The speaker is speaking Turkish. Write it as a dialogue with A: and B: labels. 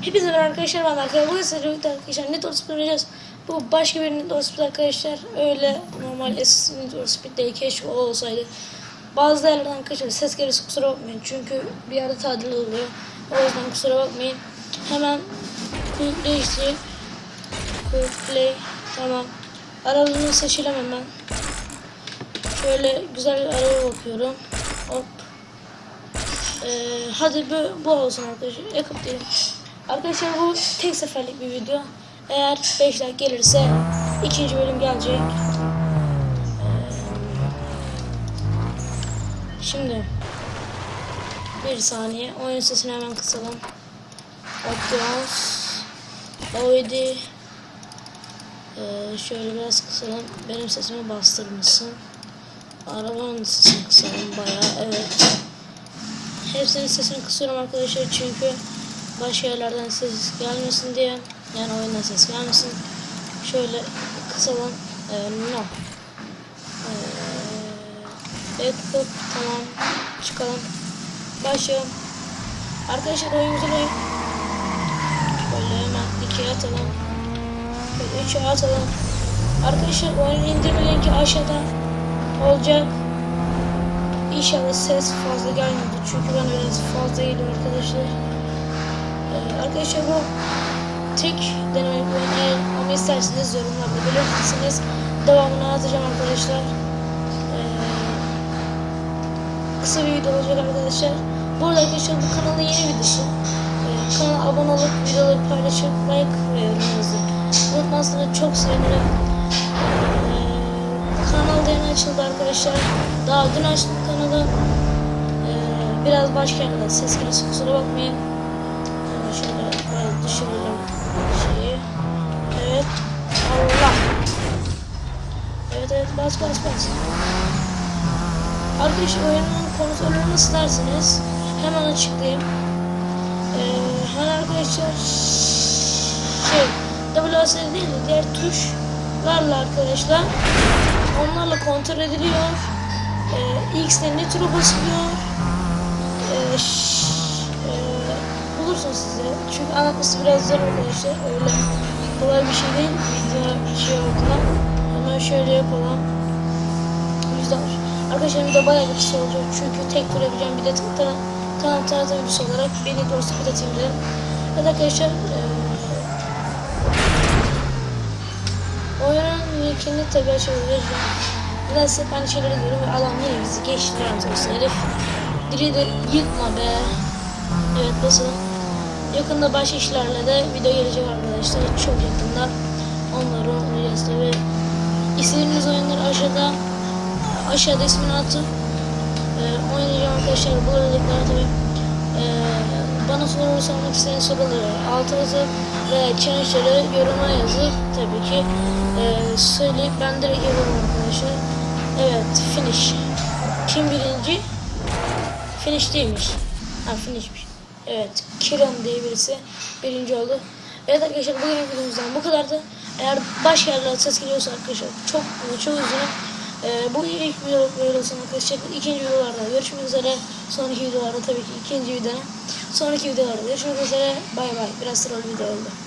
A: Hepinize arkadaşlar ben Berkay. Bugün arkadaşlar for Speed oynayacağız. Bu başka bir for Speed arkadaşlar. Öyle normal eski for Speed değil. Keşke o olsaydı. Bazı yerlerden arkadaşlar ses gelirse kusura bakmayın. Çünkü bir yerde tadil oluyor. O yüzden kusura bakmayın. Hemen Quick Play isteyeyim. Quick Play. Tamam. Aralığını seçelim hemen. Şöyle güzel araba bakıyorum. Hop. Ee, hadi bu, bu olsun arkadaşlar. Yakıp diyelim. Arkadaşlar bu tek seferlik bir video. Eğer 5 like gelirse ikinci bölüm gelecek. Ee, şimdi bir saniye oyun sesini hemen kısalım. Options Oydi ee, şöyle biraz kısalım. Benim sesimi bastırmışsın. Arabanın sesini kısalım bayağı evet. Hepsinin sesini kısıyorum arkadaşlar çünkü başka yerlerden ses gelmesin diye. Yani oyundan ses gelmesin. Şöyle kısalım. Ee, no. Backup tamam. Çıkalım. Başlayalım. Arkadaşlar oyunumuzu da böyle hemen ikiye atalım. Böyle üçe atalım. Arkadaşlar oyun indirme linki aşağıda olacak. İnşallah ses fazla gelmedi çünkü ben öyle fazla geliyor arkadaşlar. Arkadaşlar bu tek denemelik oyun eğer ama isterseniz yorumlarda belirtirseniz devamını atacağım arkadaşlar. Ee, kısa bir video olacak arkadaşlar. Bu arada arkadaşlar bu kanalın yeni videosu. Ee, kanala abone olup videoları paylaşıp like ve yorum yazın. Unutmazsanız çok sevinirim. Ee, kanal yeni açıldı arkadaşlar. Daha dün açtım kanalı. Ee, biraz başka yerden ses gelirse kusura bakmayın. Şöyle biraz düşürelim şeyi. Evet. Allah. Evet evet bas bas bas. Arkadaşlar oyunun kontrolünü nasıl dersiniz? Hemen açıklayayım. Ee, hemen arkadaşlar şey WASD değil de diğer tuşlarla arkadaşlar onlarla kontrol ediliyor. Ee, X'de nitro basılıyor. Ee, bulursun size. Çünkü anlatması biraz zor arkadaşlar. Öyle kolay bir şey değil. Video şey olduğundan. Hemen şöyle yapalım. Yüzden Arkadaşlar video bayağı bir kısa olacak. Çünkü tek yapacağım bir de tanı tanı tanıtım videosu olarak beni dostu bir atayım dedim. Evet arkadaşlar eee Oyunun linkini tabi açabiliriz. Nedense aynı şeyleri diyorum ve adam yine bizi geçti herif. Diri de yıkma be. Evet basalım. Yakında başka işlerle de video gelecek arkadaşlar. Çok yakında. Onları oynayacağız tabi. İstediğiniz oyunları aşağıda aşağıda ismini atıp e, oynayacağım arkadaşlar. Bu linkler tabi. E, bana soru sormak isteyen soruları altı yazıp ve challenge'ları yoruma yazıp tabii ki e, söyleyip ben direkt yaparım arkadaşlar. Evet finish. Kim birinci? Finish değilmiş. Ha finishmiş. Evet Kiran diye birisi birinci oldu. Evet arkadaşlar bugün videomuzdan bu kadardı. Eğer başka yerlerde ses geliyorsa arkadaşlar çok çok üzgünüm. Ee, bu ilk video böyle olsun arkadaşlar. İkinci videolarda görüşmek üzere. Sonraki videolarda tabii ki ikinci videoda. Sonraki videolarda görüşmek üzere. Bay bay. Biraz troll video oldu.